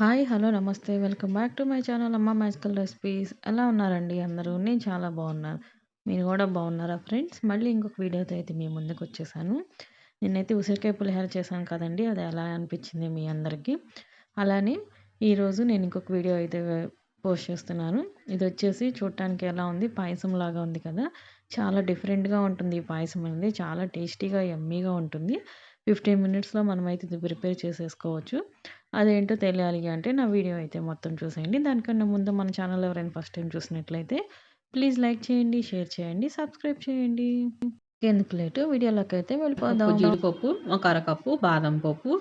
Hi hello నమస్తే. Welcome back to my channel Amma magical recipes. ఎలా ఉన్నారండి అందరూ? నేను చాలా బాగున్నాను మీరు కూడా బాగున్నారా ఫ్రెండ్స్? మళ్ళీ ఇంకొక వీడియోతో అయితే మీ ముందుకు వచ్చేసాను. నేనైతే ఉసిరికాయ పులిహార చేశాను కదండి. అది ఎలా అనిపించింది మీ అందరికీ? అలానే ఈరోజు నేను ఇంకొక వీడియో అయితే పోస్ట్ చేస్తున్నాను. ఇది వచ్చేసి చూడటానికి ఎలా ఉంది? పాయసం లాగా ఉంది కదా. చాలా డిఫరెంట్గా ఉంటుంది ఈ పాయసం అనేది. చాలా టేస్టీగా ఎమ్మీగా ఉంటుంది. ఫిఫ్టీన్ మినిట్స్లో మనమైతే ఇది ప్రిపేర్ చేసేసుకోవచ్చు. అదేంటో తెలియాలి అంటే నా వీడియో అయితే మొత్తం చూసేయండి. దానికన్నా ముందు మన ఛానల్ ఎవరైనా ఫస్ట్ టైం చూసినట్లయితే ప్లీజ్ లైక్ చేయండి షేర్ చేయండి సబ్స్క్రైబ్ చేయండి. ఎందుకు లేటు? వీడియోలోకి అయితే వెళ్ళిపోదాం. జీడిపప్పు ఒక అరకప్పు బాదం పప్పు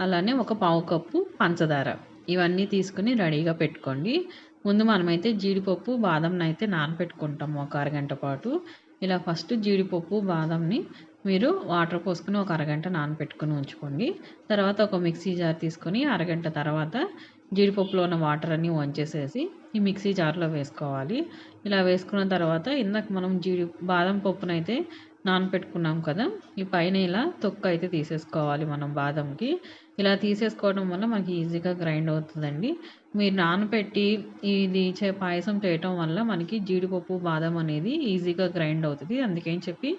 అలానే ఒక పావు కప్పు పంచదార. ఇవన్నీ తీసుకుని రెడీగా పెట్టుకోండి. ముందు మనమైతే జీడిపప్పు బాదంనైతే అయితే నానబెట్టుకుంటాము ఒక అరగంట పాటు. ఇలా ఫస్ట్ జీడిపప్పు బాదంని మీరు వాటర్ పోసుకుని ఒక అరగంట నానబెట్టుకుని ఉంచుకోండి. తర్వాత ఒక మిక్సీ జార్ తీసుకొని అరగంట తర్వాత జీడిపప్పులో ఉన్న వాటర్ అన్నీ వంచేసేసి ఈ మిక్సీ జార్లో వేసుకోవాలి. ఇలా వేసుకున్న తర్వాత ఇందాక మనం జీడి బాదం పప్పునైతే నానపెట్టుకున్నాం కదా ఈ పైన ఇలా తొక్క అయితే తీసేసుకోవాలి మనం బాదంకి. ఇలా తీసేసుకోవడం వల్ల మనకి ఈజీగా గ్రైండ్ అవుతుందండి. మీరు నానబెట్టి ఇది చే పాయసం చేయటం వల్ల మనకి జీడిపప్పు బాదం అనేది ఈజీగా గ్రైండ్ అవుతుంది. అందుకని చెప్పి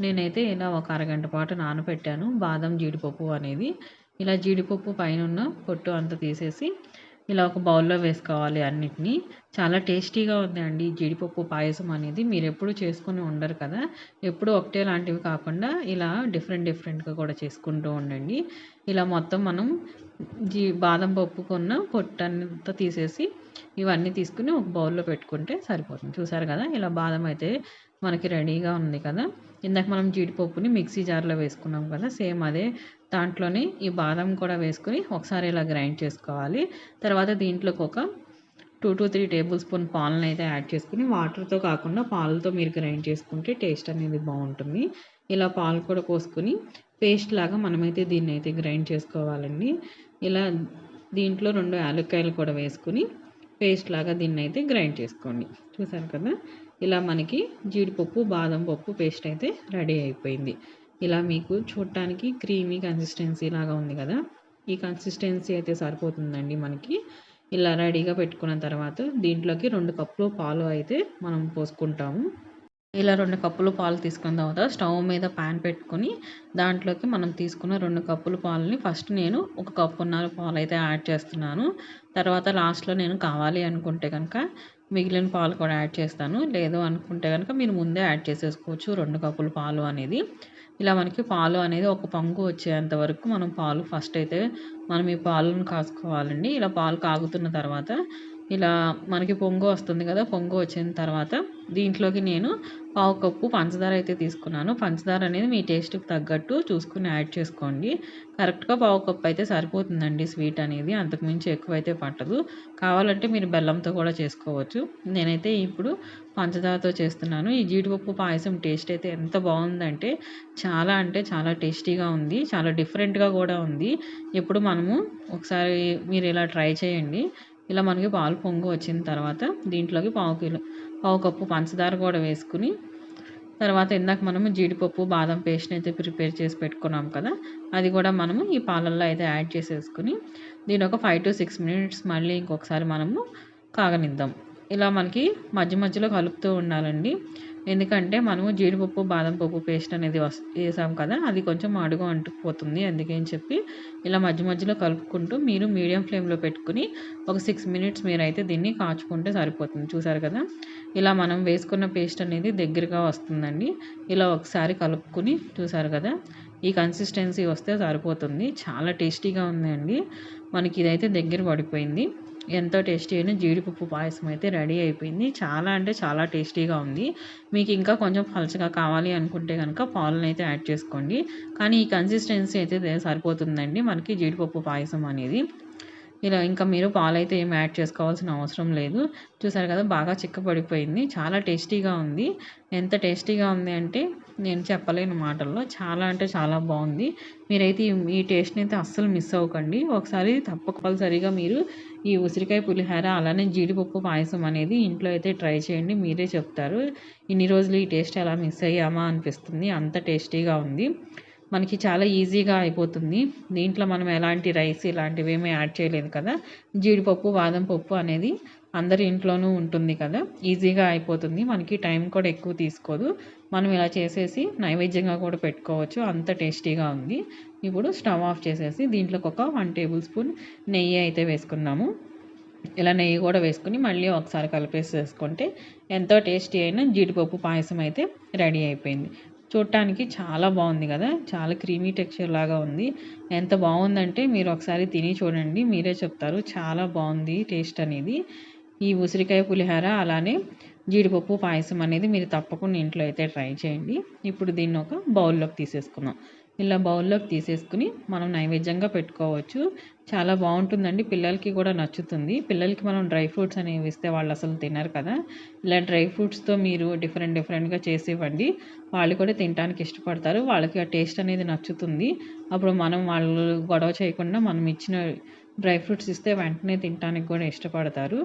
నేనైతే ఇలా ఒక అరగంట పాటు నానబెట్టాను బాదం జీడిపప్పు అనేది. ఇలా జీడిపప్పు పైన ఉన్న పొట్టు అంతా తీసేసి ఇలా ఒక బౌల్లో వేసుకోవాలి అన్నిటినీ. చాలా టేస్టీగా ఉంది అండి జీడిపప్పు పాయసం అనేది మీరు ఎప్పుడు చేసుకుని ఉండరు కదా. ఎప్పుడు ఒకటే లాంటివి కాకుండా ఇలా డిఫరెంట్ డిఫరెంట్గా కూడా చేసుకుంటూ ఉండండి. ఇలా మొత్తం మనం జీ బాదం పప్పుకున్న పొట్టు అంతా తీసేసి ఇవన్నీ తీసుకుని ఒక బౌల్లో పెట్టుకుంటే సరిపోతుంది. చూసారు కదా ఇలా బాదం అయితే మనకి రెడీగా ఉంది కదా. ఇందాక మనం జీడిపప్పుని మిక్సీ జార్లో వేసుకున్నాం కదా సేమ్ అదే దాంట్లోనే ఈ బాదం కూడా వేసుకొని ఒకసారి ఇలా గ్రైండ్ చేసుకోవాలి. తర్వాత దీంట్లోకి ఒక two to three tablespoon పాలను అయితే యాడ్ చేసుకుని వాటర్తో కాకుండా పాలతో మీరు గ్రైండ్ చేసుకుంటే టేస్ట్ అనేది బాగుంటుంది. ఇలా పాలు కూడా పోసుకొని పేస్ట్ లాగా మనమైతే దీన్ని అయితే గ్రైండ్ చేసుకోవాలండి. ఇలా దీంట్లో రెండు యాలక్కాయలు కూడా వేసుకుని పేస్ట్ లాగా దీన్ని అయితే గ్రైండ్ చేసుకోండి. చూసారు కదా? ఇలా మనకి జీడిపప్పు బాదం పప్పు పేస్ట్ అయితే రెడీ అయిపోయింది. ఇలా మీకు చూడటానికి క్రీమీ కన్సిస్టెన్సీ లాగా ఉంది కదా? ఈ కన్సిస్టెన్సీ అయితే సరిపోతుందండి మనకి. ఇలా రెడీగా పెట్టుకున్న తర్వాత దీంట్లోకి రెండు కప్పులు పాలు అయితే మనం పోసుకుంటాము. ఇలా రెండు కప్పులు పాలు తీసుకున్న తర్వాత స్టవ్ మీద ప్యాన్ పెట్టుకొని దాంట్లోకి మనం తీసుకున్న రెండు కప్పులు పాలని ఫస్ట్ నేను ఒక కప్పున్నర పాలు అయితే యాడ్ చేస్తున్నాను. తర్వాత లాస్ట్లో నేను కావాలి అనుకుంటే కనుక మిగిలిన పాలు కూడా యాడ్ చేస్తాను. లేదు అనుకుంటే కనుక మీరు ముందే యాడ్ చేసేసుకోవచ్చు రెండు కప్పులు పాలు అనేది. ఇలా మనకి పాలు అనేది ఒక పొంగు వచ్చేంత వరకు మనం పాలు ఫస్ట్ అయితే మనం ఈ పాలను కాసుకోవాలండి. ఇలా పాలు కాగుతున్న తర్వాత ఇలా మనకి పొంగు వస్తుంది కదా పొంగు వచ్చిన తర్వాత దీంట్లోకి నేను పావు కప్పు పంచదార అయితే తీసుకున్నాను. పంచదార అనేది మీ టేస్ట్కి తగ్గట్టు చూసుకుని యాడ్ చేసుకోండి. కరెక్ట్గా పావు కప్పు అయితే సరిపోతుందండి స్వీట్ అనేది. అంతకుమించి ఎక్కువ అయితే పట్టదు. కావాలంటే మీరు బెల్లంతో కూడా చేసుకోవచ్చు. నేనైతే ఇప్పుడు పంచదారతో చేస్తున్నాను. ఈ జీడిపప్పు పాయసం టేస్ట్ అయితే ఎంత బాగుందంటే చాలా అంటే చాలా టేస్టీగా ఉంది. చాలా డిఫరెంట్గా కూడా ఉంది. ఎప్పుడు మనము ఒకసారి మీరు ఇలా ట్రై చేయండి. ఇలా మనకి పాలు పొంగు వచ్చిన తర్వాత దీంట్లోకి పావు కిలో పావు కప్పు పంచదార కూడా వేసుకుని తర్వాత ఇందాక మనము జీడిపప్పు బాదం పేస్ట్ని అయితే ప్రిపేర్ చేసి పెట్టుకున్నాం కదా అది కూడా మనము ఈ పాలల్లో అయితే యాడ్ చేసేసుకుని దీని ఒక ఫైవ్ టు సిక్స్ మినిట్స్ మళ్ళీ ఇంకొకసారి మనము కాగనిద్దాం. ఇలా మనకి మధ్య మధ్యలో కలుపుతూ ఉండాలండి. ఎందుకంటే మనము జీడిపప్పు బాదం పప్పు పేస్ట్ అనేది వేసాం కదా అది కొంచెం అడుగు అంటుకుపోతుంది అందుకని చెప్పి ఇలా మధ్య మధ్యలో కలుపుకుంటూ మీరు మీడియం ఫ్లేమ్లో పెట్టుకుని ఒక సిక్స్ మినిట్స్ మీరైతే దీన్ని కాచుకుంటే సరిపోతుంది. చూసారు కదా? ఇలా మనం వేసుకున్న పేస్ట్ అనేది దగ్గరగా వస్తుందండి. ఇలా ఒకసారి కలుపుకుని చూసారు కదా? ఈ కన్సిస్టెన్సీ వస్తే సరిపోతుంది. చాలా టేస్టీగా ఉందండి. మనకి ఇదైతే దగ్గర పడిపోయింది. ఎంతో టేస్టీ అయిన జీడిపప్పు పాయసం అయితే రెడీ అయిపోయింది. చాలా అంటే చాలా టేస్టీగా ఉంది. మీకు ఇంకా కొంచెం పలచగా కావాలి అనుకుంటే కనుక పాలను అయితే యాడ్ చేసుకోండి. కానీ ఈ కన్సిస్టెన్సీ అయితే సరిపోతుందండి మనకి జీడిపప్పు పాయసం అనేది. ఇలా ఇంకా మీరు పాలైతే ఏం యాడ్ చేసుకోవాల్సిన అవసరం లేదు. చూసారు కదా బాగా చిక్కపడిపోయింది చాలా టేస్టీగా ఉంది. ఎంత టేస్టీగా ఉంది అంటే నేను చెప్పలేని మాటల్లో చాలా అంటే చాలా బాగుంది. మీరైతే ఈ టేస్ట్ని అయితే అస్సలు మిస్ అవ్వకండి. ఒకసారి తప్పనిసరిగా మీరు ఈ ఉసిరికాయ పులిహోర అలానే జీడిపప్పు పాయసం అనేది ఇంట్లో అయితే ట్రై చేయండి. మీరే చెప్తారు. ఇన్ని రోజులు ఈ టేస్ట్ ఎలా మిస్ అయ్యామా అనిపిస్తుంది. అంత టేస్టీగా ఉంది. మనకి చాలా ఈజీగా అయిపోతుంది. దీంట్లో మనం ఎలాంటి రైస్ ఇలాంటివి ఏమీ యాడ్ చేయలేదు కదా. జీడిపప్పు బాదం పప్పు అనేది అందరి ఇంట్లోనూ ఉంటుంది కదా. ఈజీగా అయిపోతుంది. మనకి టైం కూడా ఎక్కువ తీసుకోదు. మనం ఇలా చేసేసి నైవేద్యంగా కూడా పెట్టుకోవచ్చు. అంత టేస్టీగా ఉంది. ఇప్పుడు స్టవ్ ఆఫ్ చేసేసి దీంట్లోకి ఒక వన్ టేబుల్ స్పూన్ నెయ్యి అయితే వేసుకున్నాము. ఇలా నెయ్యి కూడా వేసుకుని మళ్ళీ ఒకసారి కలిపేసి వేసుకుంటే ఎంతో టేస్టీ అయిన జీడిపప్పు పాయసం అయితే రెడీ అయిపోయింది. చూడటానికి చాలా బాగుంది కదా? చాలా క్రీమీ టెక్స్చర్ లాగా ఉంది. ఎంత బాగుందంటే మీరు ఒకసారి తిని చూడండి. మీరే చెప్తారు. చాలా బాగుంది టేస్ట్ అనేది. ఈ ఉసిరికాయ పులిహార అలానే జీడిపప్పు పాయసం అనేది మీరు తప్పకుండా ఇంట్లో అయితే ట్రై చేయండి. ఇప్పుడు దీన్ని ఒక బౌల్లోకి తీసేసుకుందాం. ఇలా బౌల్లోకి తీసేసుకుని మనం నైవేద్యంగా పెట్టుకోవచ్చు. చాలా బాగుంటుందండి. పిల్లలకి కూడా నచ్చుతుంది. పిల్లలకి మనం డ్రై ఫ్రూట్స్ అనేవి ఇస్తే వాళ్ళు అసలు తినరు కదా. ఇలా డ్రై ఫ్రూట్స్తో మీరు డిఫరెంట్ డిఫరెంట్గా చేసి ఇవ్వండి వాళ్ళు కూడా తినడానికి ఇష్టపడతారు. వాళ్ళకి ఆ టేస్ట్ అనేది నచ్చుతుంది. అప్పుడు మనం వాళ్ళు గొడవ చేయకుండా మనం ఇచ్చిన డ్రై ఫ్రూట్స్ ఇస్తే వెంటనే తినడానికి కూడా ఇష్టపడతారు.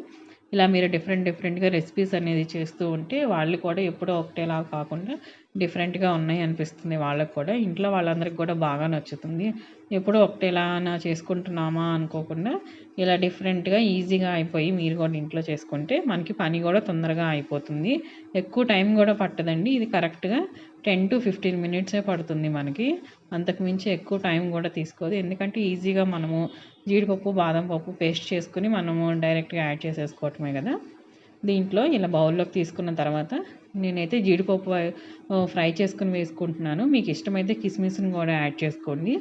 ఇలా మీరు డిఫరెంట్ డిఫరెంట్గా రెసిపీస్ అనేది చేస్తూ ఉంటే వాళ్ళు కూడా ఎప్పుడో ఒకటేలా కాకుండా డిఫరెంట్గా ఉన్నాయి అనిపిస్తుంది వాళ్ళకి కూడా. ఇంట్లో వాళ్ళందరికీ కూడా బాగా నచ్చుతుంది. ఎప్పుడో ఒకటేలానా చేసుకుంటున్నామా అనుకోకుండా ఇలా డిఫరెంట్గా ఈజీగా అయిపోయి మీరు కూడా ఇంట్లో చేసుకుంటే మనకి పని కూడా తొందరగా అయిపోతుంది. ఎక్కువ టైం కూడా పట్టదండి. ఇది కరెక్ట్గా టెన్ టు ఫిఫ్టీన్ మినిట్సే పడుతుంది మనకి. అంతకుమించి ఎక్కువ టైం కూడా తీసుకోదు. ఎందుకంటే ఈజీగా మనము జీడిపప్పు బాదం పప్పు పేస్ట్ చేసుకుని మనము డైరెక్ట్గా యాడ్ చేసేసుకోవటమే కదా. దీంట్లో ఇలా బౌల్లోకి తీసుకున్న తర్వాత నేనైతే జీడిపప్పు ఫ్రై చేసుకుని వేసుకుంటున్నాను. మీకు ఇష్టమైతే కిస్మిస్ని కూడా యాడ్ చేసుకోండి.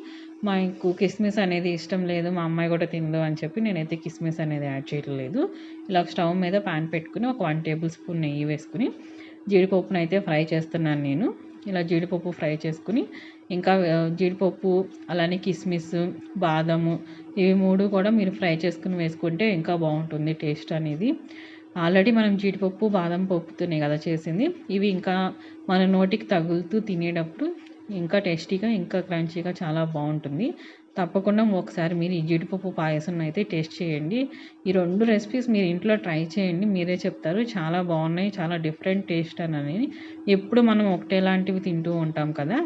మాకు కిస్మిస్ అనేది ఇష్టం లేదు మా అమ్మాయి కూడా తిందు అని చెప్పి నేనైతే కిస్మిస్ అనేది యాడ్ చేయట్లేదు ఇలా స్టవ్ మీద ప్యాన్ పెట్టుకుని ఒక వన్ టేబుల్ స్పూన్ నెయ్యి వేసుకుని జీడిపప్పును అయితే ఫ్రై చేస్తున్నాను నేను. ఇలా జీడిపప్పు ఫ్రై చేసుకుని ఇంకా జీడిపప్పు అలానే కిస్మిస్ బాదము ఇవి మూడు కూడా మీరు ఫ్రై చేసుకుని వేసుకుంటే ఇంకా బాగుంటుంది టేస్ట్ అనేది. ఆల్రెడీ మనం జీడిపప్పు బాదం పప్పుతోనే కదా చేసింది. ఇవి ఇంకా మన నోటికి తగులుతూ తినేటప్పుడు ఇంకా టేస్టీగా ఇంకా క్రంచీగా చాలా బాగుంటుంది. తప్పకుండా ఒకసారి మీరు ఈ జీడిపప్పు పాయసం అయితే టేస్ట్ చేయండి. ఈ రెండు రెసిపీస్ మీరు ఇంట్లో ట్రై చేయండి. మీరే చెప్తారు. చాలా బాగున్నాయి. చాలా డిఫరెంట్ టేస్ట్ అని ఎప్పుడు మనం ఒకటే లాంటివి తింటూ ఉంటాం కదా.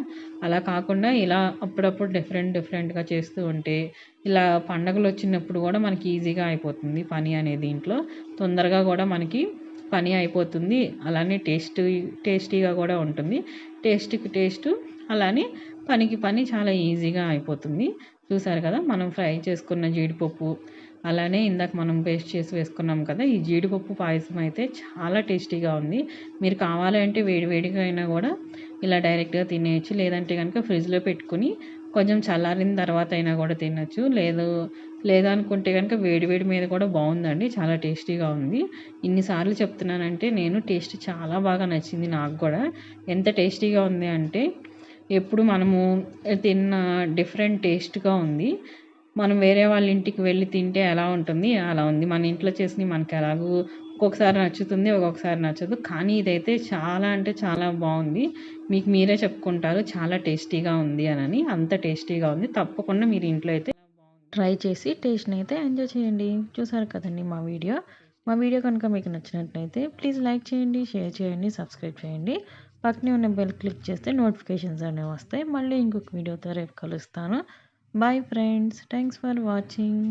అలా కాకుండా ఇలా అప్పుడప్పుడు డిఫరెంట్ డిఫరెంట్గా చేస్తూ ఉంటే ఇలా పండగలు వచ్చినప్పుడు కూడా మనకి ఈజీగా అయిపోతుంది పని అనేది ఇంట్లో. తొందరగా కూడా మనకి పని అయిపోతుంది. అలానే టేస్ట్ టేస్టీగా కూడా ఉంటుంది. టేస్ట్కి టేస్ట్ అలానే పనికి పని చాలా ఈజీగా అయిపోతుంది. చూసారు కదా మనం ఫ్రై చేసుకున్న జీడిపప్పు అలానే ఇందాక మనం పేస్ట్ చేసి వేసుకున్నాం కదా ఈ జీడిపప్పు పాయసం అయితే చాలా టేస్టీగా ఉంది. మీరు కావాలంటే వేడివేడిగా అయినా కూడా ఇలా డైరెక్ట్గా తినేయచ్చు. లేదంటే కనుక ఫ్రిడ్జ్లో పెట్టుకుని కొంచెం చల్లారిన తర్వాత అయినా కూడా తినచ్చు. లేదు లేదనుకుంటే కనుక వేడివేడి మీద కూడా బాగుందండి. చాలా టేస్టీగా ఉంది. ఇన్నిసార్లు చెప్తున్నానంటే నేను టేస్ట్ చాలా బాగా నచ్చింది నాకు కూడా. ఎంత టేస్టీగా ఉంది అంటే ఎప్పుడు మనము తిన్న డిఫరెంట్ టేస్ట్గా ఉంది. మనం వేరే వాళ్ళ ఇంటికి వెళ్ళి తింటే ఎలా ఉంటుంది? అలా ఉంది. మన ఇంట్లో చేసి మనకి ఎలాగో ఒక్కొక్కసారి నచ్చుతుంది ఒక్కొక్కసారి నచ్చదు. కానీ ఇదైతే చాలా అంటే చాలా బాగుంది. మీకు మీరే చెప్పుకుంటారు. చాలా టేస్టీగా ఉంది అని అంత టేస్టీగా ఉంది. తప్పకుండా మీరు ఇంట్లో అయితే ట్రై చేసి టేస్ట్ని అయితే ఎంజాయ్ చేయండి. చూసారు కదండి మా వీడియో? మా వీడియో కనుక మీకు నచ్చినట్లయితే ప్లీజ్ లైక్ చేయండి షేర్ చేయండి సబ్స్క్రైబ్ చేయండి. పక్కనే ఉన్న బెల్ క్లిక్ చేస్తే నోటిఫికేషన్స్ అనేవి వస్తాయి. మళ్ళీ ఇంకొక వీడియోతో రేపు కలుస్తాను. Bye friends thanks for watching